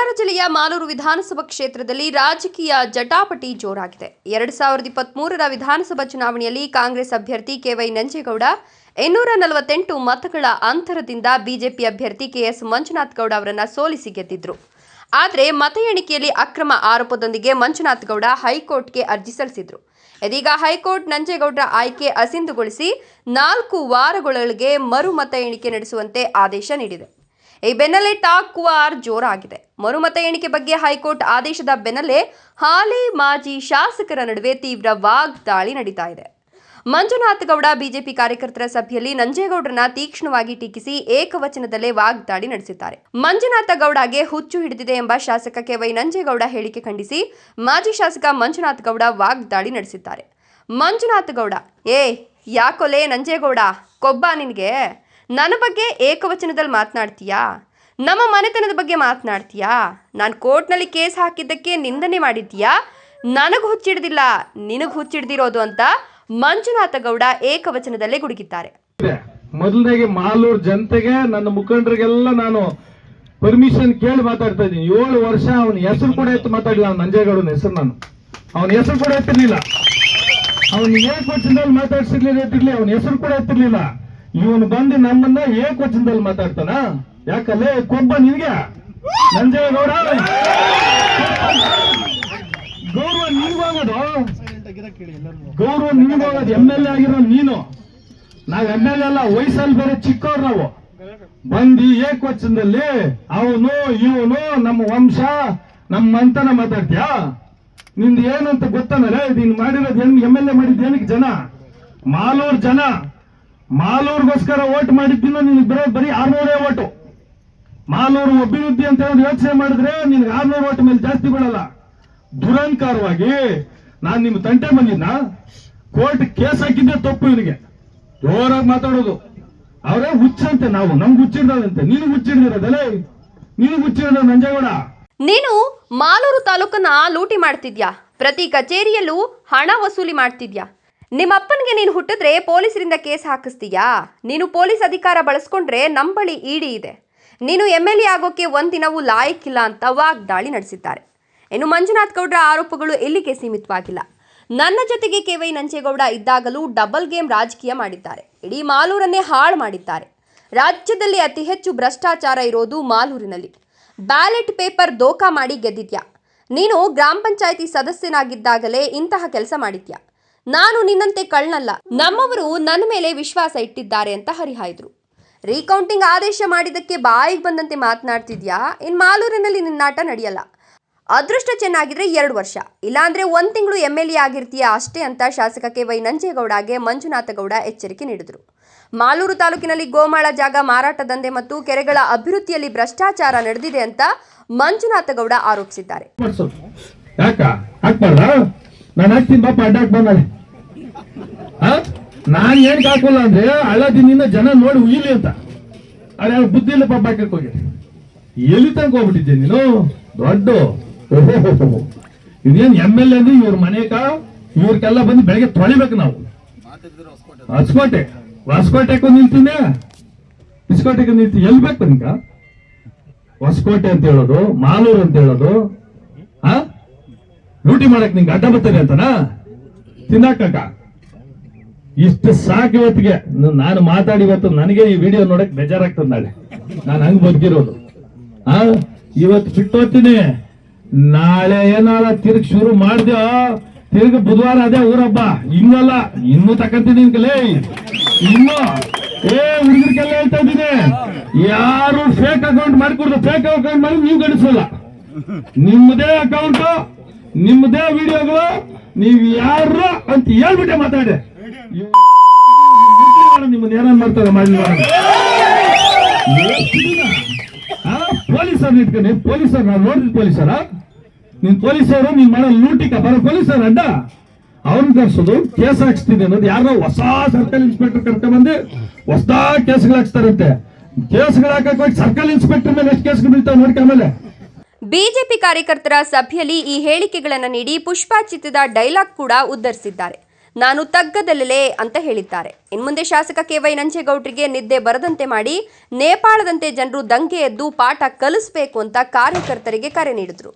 ಕೋಲಾರ ಜಿಲ್ಲೆಯ ಮಾಲೂರು ವಿಧಾನಸಭಾ ಕ್ಷೇತ್ರದಲ್ಲಿ ರಾಜಕೀಯ ಜಟಾಪಟಿ ಜೋರಾಗಿದೆ. ಎರಡು ಸಾವಿರದ ಇಪ್ಪತ್ಮೂರರ ವಿಧಾನಸಭಾ ಚುನಾವಣೆಯಲ್ಲಿ ಕಾಂಗ್ರೆಸ್ ಅಭ್ಯರ್ಥಿ ಕೆವೈ ನಂಜೇಗೌಡ, ಇನ್ನೂರ ನಲವತ್ತೆಂಟು ಮತಗಳ ಅಂತರದಿಂದ ಬಿಜೆಪಿ ಅಭ್ಯರ್ಥಿ ಕೆಎಸ್ ಮಂಜುನಾಥ್ ಗೌಡ ಅವರನ್ನು ಸೋಲಿಸಿ ಗೆದ್ದಿದ್ರು. ಆದರೆ ಮತ ಎಣಿಕೆಯಲ್ಲಿ ಅಕ್ರಮ ಆರೋಪದೊಂದಿಗೆ ಮಂಜುನಾಥ್ ಗೌಡ ಹೈಕೋರ್ಟ್ಗೆ ಅರ್ಜಿ ಸಲ್ಲಿಸಿದ್ರು. ಇದೀಗ ಹೈಕೋರ್ಟ್ ನಂಜೇಗೌಡರ ಆಯ್ಕೆ ಅಸಿಂಧುಗೊಳಿಸಿ ನಾಲ್ಕು ವಾರಗಳೊಳಗೆ ಮರು ಮತ ಎಣಿಕೆ ನಡೆಸುವಂತೆ ಆದೇಶ ನೀಡಿದೆ. ಈ ಬೆನ್ನಲ್ಲೇ ಟಾಕ್ ವಾರ್ ಜೋರಾಗಿದೆ. ಮರುಮತ ಎಣಿಕೆ ಬಗ್ಗೆ ಹೈಕೋರ್ಟ್ ಆದೇಶದ ಬೆನ್ನಲ್ಲೇ ಹಾಲಿ ಮಾಜಿ ಶಾಸಕರ ನಡುವೆ ತೀವ್ರ ವಾಗ್ದಾಳಿ ನಡೀತಾ ಇದೆ. ಮಂಜುನಾಥ್ ಗೌಡ ಬಿಜೆಪಿ ಕಾರ್ಯಕರ್ತರ ಸಭೆಯಲ್ಲಿ ನಂಜೇಗೌಡರನ್ನ ತೀಕ್ಷ್ಣವಾಗಿ ಟೀಕಿಸಿ ಏಕವಚನದಲ್ಲೇ ವಾಗ್ದಾಳಿ ನಡೆಸಿದ್ದಾರೆ. ಮಂಜುನಾಥ ಗೌಡಗೆ ಹುಚ್ಚು ಹಿಡಿದಿದೆ ಎಂಬ ಶಾಸಕ ಕೆ ವೈ ನಂಜೇಗೌಡ ಹೇಳಿಕೆ ಖಂಡಿಸಿ ಮಾಜಿ ಶಾಸಕ ಮಂಜುನಾಥ್ ಗೌಡ ವಾಗ್ದಾಳಿ ನಡೆಸಿದ್ದಾರೆ. ಮಂಜುನಾಥ್ ಗೌಡ, ಏ, ಯಾಕೊಲೆ ನಂಜೇಗೌಡ, ಕೊಬ್ಬ ನಿನಗೆ? ನನ್ನ ಬಗ್ಗೆ ಏಕವಚನದಲ್ಲಿ ಮಾತನಾಡ್ತೀಯಾ? ನಮ್ಮ ಮನೆತನದ ಬಗ್ಗೆ ಮಾತನಾಡ್ತೀಯಾ? ನಾನು ಕೋರ್ಟ್ನಲ್ಲಿ ಕೇಸ್ ಹಾಕಿದ್ದಕ್ಕೆ ನಿಂದನೆ ಮಾಡಿದ್ದೀಯಾ? ನನಗೆ ಹುಚ್ಚಿಡ್ದಿಲ್ಲ, ನಿನಗೆ ಹುಚ್ಚಿಡ್ದಿರೋದು ಅಂತ ಮಂಜುನಾಥ ಗೌಡ ಏಕವಚನದಲ್ಲೇ ಗುಡುಗಿದ್ದಾರೆ. ಮೊದಲನೇ ಮೊದಲನೇಗೆ ಮಾಲೂರು ಜನತೆಗೆ, ನನ್ನ ಮುಖಂಡರಿಗೆಲ್ಲ ನಾನು ಪರ್ಮಿಷನ್ ಕೇಳಿ ಮಾತಾಡ್ತಾ ಇದ್ದೀನಿ. ಏಳು ವರ್ಷ ಅವನ ಹೆಸರು ಕೂಡ ಎತ್ತು ಮಾತಾಡಿಲ್ಲ ಅವನ ನಂಜೇಗೌಡನ ಹೆಸರು ನಾನು. ಅವನ ಹೆಸರು ಕೂಡ ಎತ್ತಿರ್ಲಿಲ್ಲ. ಅವನು ಏಕವಚನದಲ್ಲಿ ಮಾತಾಡ್ಸಿರ್ಲಿಲ್ಲ ಎತ್ತಿರ್ಲಿ ಅವನ ಹೆಸರು ಕೂಡ ಎತ್ತಿರ್ಲಿಲ್ಲ. ಇವನು ಬಂದು ನಮ್ಮನ್ನ ಏಕವಚನದಲ್ಲಿ ಮಾತಾಡ್ತಾನ? ಯಾಕಲ್ಲೇ? ಕೊಬ್ಬ ನಿನ್ಗೆ? ನಂಜೇಗೌಡ ಗೌರವ ನಿನ್ಗೋಗೋದು ಗೌರವ ನಿನ್ಗೋಗೋದು ಎಂ ಎಲ್ ಎ ಆಗಿರೋ ನೀನು. ನಾವ್ ಎಂ ಎಲ್ ಅಲ್ಲ, ವಯಸ್ಸಲ್ಲಿ ಬೇರೆ ಚಿಕ್ಕವ್ರು ನಾವು. ಬಂದು ಏಕವಚನದಲ್ಲಿ ಅವನು, ಇವನು ನಮ್ಮ ವಂಶ, ನಮ್ಮ ಅಂತನ ಮಾತಾಡ್ತೀಯಾ? ನಿಂದು ಏನಂತ ಗೊತ್ತಾನಲ್ಲ? ನೀನ್ ಮಾಡಿರೋದು ಎಂ ಎಲ್ ಎ ಮಾಡಿದ್ ಏನಕ್ಕೆ ಜನ? ಮಾಲೂರ್ ಜನ. ಮಾಲೂರ್ಗೋಸ್ಕರ ಓಟ್ ಮಾಡಿದ್ದಿನ ನಿನಗೆ ಬರೋ ಬರೀ ಆರ್ನೂರೇ ಓಟು. ಮಾಲೂರು ಅಭಿವೃದ್ಧಿ ಅಂತ ಹೇಳಿ ಯೋಚನೆ ಮಾಡಿದ್ರೆ ನಿನ್ಗೆ ಆರ್ನೂರು ಓಟ್ ಮೇಲೆ ಜಾಸ್ತಿ ಬೀಳಲ್ಲ. ದುರಂಕಾರವಾಗಿ ನಾನು ನಿಮ್ಮ ತಂಟೆ ಬಂದಿದ್ನ ಕೋರ್ಟ್ ಕೇಸ್ ಹಾಕಿದ್ದೆ ತಪ್ಪು ಇವನಿಗೆ. ಜೋರಾಗಿ ಮಾತಾಡೋದು. ಅವರೇ ಹುಚ್ಚಂತೆ ನಾವು, ನಮ್ಗೆ ಹುಚ್ಚಿಡ್ದಂತೆ ನೀನು ಹುಚ್ಚಿಡ್ದಿರೋದಲ್ಲೇ? ನೀನು ಹುಚ್ಚಿಡ್ದ ನಂಜೇಗೌಡ? ನೀನು ಮಾಲೂರು ತಾಲೂಕನ್ನ ಲೂಟಿ ಮಾಡ್ತಿದ್ಯಾ? ಪ್ರತಿ ಕಚೇರಿಯಲ್ಲೂ ಹಣ ವಸೂಲಿ ಮಾಡ್ತಿದ್ಯಾ? ನಿಮ್ಮಪ್ಪನಿಗೆ ನೀನು ಹುಟ್ಟಿದ್ರೆ ಪೊಲೀಸರಿಂದ ಕೇಸ್ ಹಾಕಿಸ್ತೀಯಾ? ನೀನು ಪೊಲೀಸ್ ಅಧಿಕಾರ ಬಳಸ್ಕೊಂಡ್ರೆ ನಮ್ಮ ಬಳಿ ಇಡಿ ಇದೆ. ನೀನು ಎಂ ಎಲ್ ಎ ಆಗೋಕೆ ಒಂದಿನವೂ ಲಾಯಕ್ಕಿಲ್ಲ ಅಂತ ವಾಗ್ದಾಳಿ ನಡೆಸಿದ್ದಾರೆ. ಇನ್ನು ಮಂಜುನಾಥ್ ಗೌಡ್ರ ಆರೋಪಗಳು ಎಲ್ಲಿಗೆ ಸೀಮಿತವಾಗಿಲ್ಲ. ನನ್ನ ಜೊತೆಗೆ ಕೆ ವೈ ನಂಜೇಗೌಡ ಇದ್ದಾಗಲೂ ಡಬಲ್ ಗೇಮ್ ರಾಜಕೀಯ ಮಾಡಿದ್ದಾರೆ. ಇಡೀ ಮಾಲೂರನ್ನೇ ಹಾಳು ಮಾಡಿದ್ದಾರೆ. ರಾಜ್ಯದಲ್ಲಿ ಅತಿ ಹೆಚ್ಚು ಭ್ರಷ್ಟಾಚಾರ ಇರೋದು ಮಾಲೂರಿನಲ್ಲಿ. ಬ್ಯಾಲೆಟ್ ಪೇಪರ್ ದೋಖಾ ಮಾಡಿ ಗೆದ್ದಿದ್ಯಾ? ನೀನು ಗ್ರಾಮ ಪಂಚಾಯಿತಿ ಸದಸ್ಯನಾಗಿದ್ದಾಗಲೇ ಇಂತಹ ಕೆಲಸ ಮಾಡಿದ್ಯಾ? ನಾನು ನಿನ್ನಂತೆ ಕಳ್ಳನಲ್ಲ ನಮ್ಮವರು ನನ್ನ ಮೇಲೆ ವಿಶ್ವಾಸ ಇಟ್ಟಿದ್ದಾರೆ ಅಂತ ಹರಿಹಾಯ್ದ್ರು. ರೀಕೌಂಟಿಂಗ್ ಆದೇಶ ಮಾಡಿದ್ದಕ್ಕೆ ಬಾಯಿಗೆ ಬಂದಂತೆ ಮಾತನಾಡ್ತಿದ್ಯಾ? ಇನ್ ಮಾಲೂರಿನಲ್ಲಿ ನಿನ್ನಾಟ ನಡೆಯಲ್ಲ. ಅದೃಷ್ಟ ಚೆನ್ನಾಗಿದ್ರೆ ಎರಡು ವರ್ಷ. ಇಲ್ಲಾಂದ್ರೆ ಒಂದ್ ತಿಂಗಳು ಎಂ ಎಲ್ ಎ ಆಗಿರ್ತೀಯ ಅಷ್ಟೇ ಅಂತ ಶಾಸಕ ಕೆ ವೈ ನಂಜೇಗೌಡಗೆ ಮಂಜುನಾಥಗೌಡ ಎಚ್ಚರಿಕೆ ನೀಡಿದರು. ಮಾಲೂರು ತಾಲೂಕಿನಲ್ಲಿ ಗೋಮಾಳ ಜಾಗ, ಮಾರಾಟ ದಂಧೆ ಮತ್ತು ಕೆರೆಗಳ ಅಭಿವೃದ್ಧಿಯಲ್ಲಿ ಭ್ರಷ್ಟಾಚಾರ ನಡೆದಿದೆ ಅಂತ ಮಂಜುನಾಥ ಗೌಡ ಆರೋಪಿಸಿದ್ದಾರೆ ನಾನು ಹಾಕ್ತೀನಿ ಬಾಪ ಅಡ್ಡಾಕ್ ಬಂದಾಳೆ? ನಾನ್ ಏನ್ ಹಾಕೋಲ್ಲ ಅಂದ್ರೆ ಹಳ್ಳದಿನಿಂದ ಜನ ನೋಡಿ ಉಯ್ಲಿ ಅಂತ. ಅರೆ ಬುದ್ಧಿ ಇಲ್ಲ ಪಾಪ ಹಾಕಕ್ ಹೋಗಿ. ಎಲ್ಲಿ ತನಕ ಹೋಗ್ಬಿಟ್ಟಿದ್ದೆ ನೀನು? ದೊಡ್ಡ. ಓಹೋ ಇದೇನ್ ಎಂ ಎಲ್ ಎ ಅಂದ್ರೆ ಇವ್ರ ಮನೆಗ ಇವ್ರಿಗೆಲ್ಲ ಬಂದು ಬೆಳಗ್ಗೆ ತೊಳಿಬೇಕು ನಾವು. ಹೊಸಕೋಟೆ. ಹೊಸಕೋಟೆಗೂ ನಿಲ್ತೀನಿ. ಹೊಸಕೋಟೆಗೆ ನಿಲ್ತೀನಿ. ಎಲ್ಲಿ ಬೇಕು ನಿಮ್ಗೆ ಹೊಸಕೋಟೆ ಅಂತ ಹೇಳೋದು, ಮಾಲೂರು ಅಂತ ಹೇಳೋದು. ಲೂಟಿ ಮಾಡಕ್ ನಿಂಗೆ ಅಡ್ಡ ಬರ್ತದೆ ಅಂತನಾ? ತಿನ್ನಾಕ ಇಷ್ಟು ಸಾಕು ಇವತ್ತಿಗೆ. ನಾನು ಮಾತಾಡಿ ಇವತ್ತು ನನಗೆ ಈ ವಿಡಿಯೋ ನೋಡಕ್ ಬೇಜಾರಾಗ್ತದೆ ನಾಳೆ. ನಾನು ಹಂಗ್ ಬದುಕಿರೋದು. ಆ? ಇವತ್ತು ಬಿಟ್ಟೋಗ್ತೀನಿ. ನಾಳೆ ಏನಾರ ತಿರ್ಗ್ ಶುರು ಮಾಡ್ದ್ಯೋ ತಿರ್ಗ ಬುಧವಾರ ಅದೇ ಊರಬ್ಬ. ಇನ್ನಲ್ಲ, ಇನ್ನೂ ತಕಂತೀನಿ ಲೇ. ಇನ್ನು. ಏ ಹುಡುಗರಿಗೆಲ್ಲ ಹೇಳ್ತಾ ಇದ್ದೀನಿ. ಯಾರು ಫೇಕ್ ಅಕೌಂಟ್ ಮಾಡ್ಕೊಡ್ದು ಫೇಕ್ ಅಕೌಂಟ್ ಮಾಡಿ ನೀವು ಗಣಿಸಲ್ಲ ನಿಮ್ಮದೇ ಅಕೌಂಟ್ ನಿಮ್ಮದೇ ವಿಡಿಯೋಗಳು, ನೀವು ಯಾರು ಅಂತ ಹೇಳ್ಬಿಟ್ಟೆ ಮಾತಾಡಿ. ನಿಮ್ಮನ್ನ ಏನೇನ್ ಮಾಡ್ತಾರೆ ಮಾಡಿ. ಪೊಲೀಸರ್ ಇಟ್ಕೊಂಡು, ಪೊಲೀಸರ್, ನಾನು ನೋಡಿದ್ ಪೊಲೀಸರ? ನೀನ್ ಪೊಲೀಸರು, ನೀನ್ ಮಾಡೋ ಲೂಟಿಕ, ಬರೋ ಪೊಲೀಸರ್ ಅಡ್ಡ? ಅವ್ರನ್ನ ಕರ್ಸೋದು, ಕೇಸ್ ಹಾಕ್ಸ್ತೀನಿ ಅನ್ನೋದು ಯಾರೋ ಹೊಸ ಸರ್ಕಲ್ ಇನ್ಸ್ಪೆಕ್ಟರ್ ಕರ್ಕೊಂಡ್ಬಂದು ಹೊಸದಾಗ ಕೇಸ್ಗಳು ಹಾಕ್ಸ್ತಾರಂತೆ. ಕೇಸ್ಗಳು ಹಾಕಕ್ ಹೋಗಿ ಸರ್ಕಲ್ ಇನ್ಸ್ಪೆಕ್ಟರ್ ಮೇಲೆ ಎಷ್ಟು ಕೇಸ್ಗಳು ಬೀಳ್ತಾವೆ ನೋಡ್ಕೊಂಡ್ಮೇಲೆ ಬಿಜೆಪಿ ಕಾರ್ಯಕರ್ತರ ಸಭೆಯಲ್ಲಿ ಈ ಹೇಳಿಕೆಗಳನ್ನು ನೀಡಿ ಪುಷ್ಪಾಚಿತ್ತದ ಡೈಲಾಗ್ ಕೂಡ ಉದ್ಧರಿಸಿದ್ದಾರೆ. ನಾನು ತಗ್ಗದಲ್ಲೇ ಅಂತ ಹೇಳಿದ್ದಾರೆ. ಇನ್ಮುಂದೆ ಶಾಸಕ ಕೆ ವೈ ನಂಜೇಗೌಡರಿಗೆ ನಿದ್ದೆ ಬರದಂತೆ ಮಾಡಿ, ನೇಪಾಳದಂತೆ ಜನರು ದಂಗೆ ಎದ್ದು ಪಾಠ ಕಲಿಸಬೇಕು ಅಂತ ಕಾರ್ಯಕರ್ತರಿಗೆ ಕರೆ ನೀಡಿದರು.